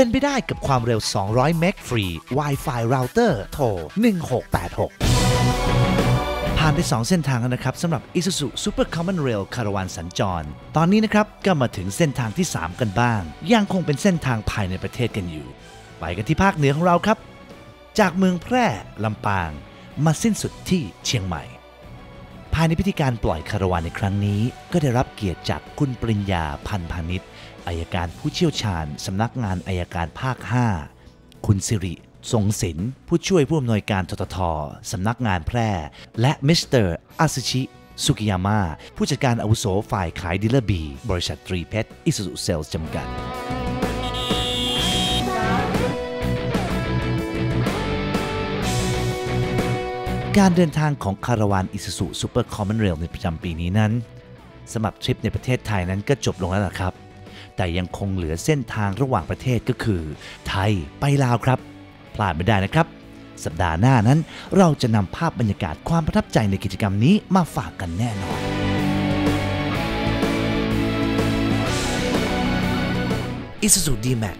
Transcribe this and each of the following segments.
เป็นไปได้กับความเร็ว 200 เมกฟรี Wi-Fi router โทร 1686 ผ่านไป 2 เส้นทางแล้วนะครับสำหรับ Isuzu Super Common Rail คาราวานสัญจร ตอนนี้นะครับก็มาถึงเส้นทางที่ 3 กันบ้าง ยังคงเป็นเส้นทางภายในประเทศกันอยู่ ไปกันที่ภาคเหนือของเราครับ จากเมืองแพร่ลำปาง มาสิ้นสุดที่เชียงใหม่ายในพิธีการปล่อยคารวานในครั้งนี้ ก็ได้รับเกียรติจากคุณปริญญาพันพาณิชย์อายการผู้เชี่ยวชาญสำนักงานอายการภาค 5 คุณสิริทรงศิลป์ผู้ช่วยผู้อำนวยการทททสำนักงานแพร่ และมิสเตอร์อาซชิสุกิยาม่าผู้จัดการอาวุโสฝ่ายขายดีลเลอร์บี บริษัทตรีเพชรอิสุสุเซลส์จำกัด การเดินทางของคาราวานอิ u สุซูเปอร์คอมมอนเรลในประจำปีนี้นั้นสำหรับทริปในประเทศไทยนั้นก็จบลงแล้วล่ะครับ แต่ยังคงเหลือเส้นทางระหว่างประเทศก็คือ ไทยไปลาวครับ พลาดไม่ได้นะครับ สัปดาห์หน้านั้นเราจะนำภาพบรรยากาศความประทับใจในกิจกรรมนี้มาฝากกันแน่นอน Isuzu D-Max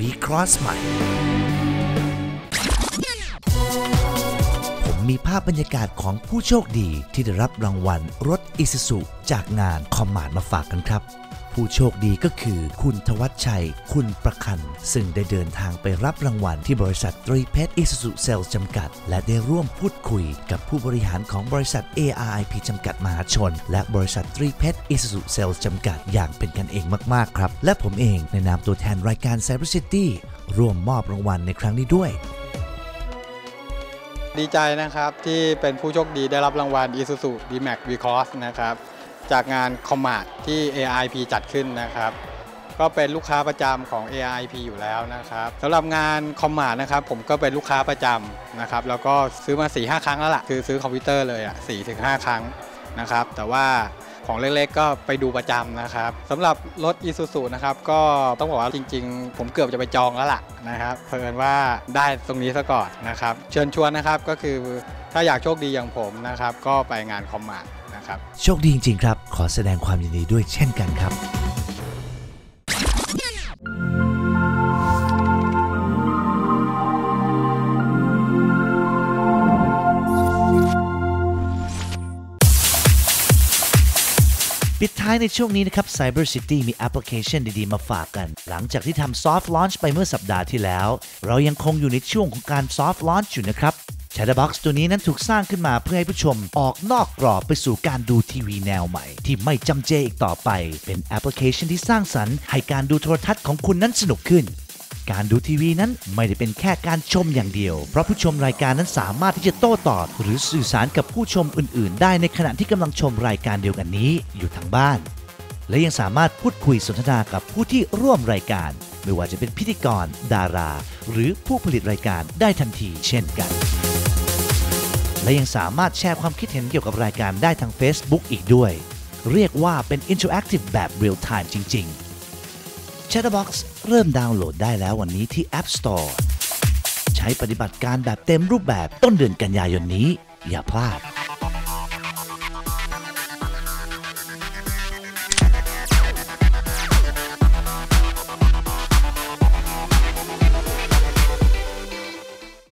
Recross ใหม่ มีภาพบรรยากาศของผู้โชคดีที่ได้รับรางวัลรถ Isuzu จากงานคอมมานด์มาฝากกันครับ ผู้โชคดีก็คือ คุณทวัชชัย คุณประคัน ซึ่งได้เดินทางไปรับรางวัลที่บริษัทตรีเพชร Isuzu Sales จำกัด และได้ร่วมพูดคุยกับผู้บริหารของบริษัท ARIP จำกัดมหาชน และบริษัทตรีเพชร Isuzu Sales จำกัดอย่างเป็นกันเองมากๆครับ และผมเองในนามตัวแทนรายการ Cyber City ร่วมมอบรางวัลในครั้งนี้ด้วย ดีใจนะครับที่เป็นผู้โชคดีได้รับรางวัล Isuzu D-Max V-Cross นะครับจากงาน c o m m a t ที่ AIP จัดขึ้นนะครับ ก็เป็นลูกค้าประจำของ AIP อยู่แล้วนะครับสำหรับงาน c o m m a t นะครับผมก็เป็นลูกค้าประจำนะครับแล้วก็ซื้อมา4-5 ครั้งแล้วล่ะคือซื้อคอมพิวเตอร์เลยอะ4-5 ครั้งนะครับแต่ว่า ของเล็กๆ ก็ไปดูประจำนะครับสำหรับรถ Isuzu นะครับก็ต้องบอกว่าจริงๆ ผมเกือบจะไปจองแล้วล่ะนะครับเพิ่นว่าได้ตรงนี้ซะก่อนนะครับ เชิญชวนนะครับก็คือถ้าอยากโชคดีอย่างผมนะครับ ก็ไปงานคอมมาร์นะครับ โชคดีจริงๆครับ ขอแสดงความยินดีด้วยเช่นกันครับ ปิดท้ายในช่วงนี้นะครับ Cyber City มีแอปพลิเคชันดี ๆ มาฝากกัน หลังจากที่ทำ Soft Launch ไปเมื่อสัปดาห์ที่แล้ว เรายังคงอยู่ในช่วงของการ Soft Launch อยู่นะครับ Chatterbox ตัวนี้นั้นถูกสร้างขึ้นมาเพื่อให้ผู้ชมออกนอกกรอบไปสู่การดูทีวีแนวใหม่ ที่ไม่จำเจอีกต่อไป เป็นแอปพลิเคชันที่สร้างสรรค์ให้การดูโทรทัศน์ของคุณนั้นสนุกขึ้น การดูทีวีนั้นไม่ได้เป็นแค่การชมอย่างเดียว เพราะผู้ชมรายการนั้นสามารถที่จะโต้ตอบ หรือสื่อสารกับผู้ชมอื่น ๆ ได้ในขณะที่กำลังชมรายการเดียวกันนี้อยู่ทางบ้าน และยังสามารถพูดคุยสนทนากับผู้ที่ร่วมรายการ ไม่ว่าจะเป็นพิธีกร ดารา หรือผู้ผลิตรายการได้ทันที เช่นกัน และยังสามารถแชร์ความคิดเห็นเกี่ยวกับรายการได้ทาง Facebook อีกด้วย เรียกว่าเป็น Interactive แบบ Real Time จริง ๆ Chatterbox เริ่มดาวน์โหลดได้แล้ววันนี้ที่ App Store ใช้ปฏิบัติการแบบเต็มรูปแบบต้นเดือนกันยายนนี้ อย่าพลาด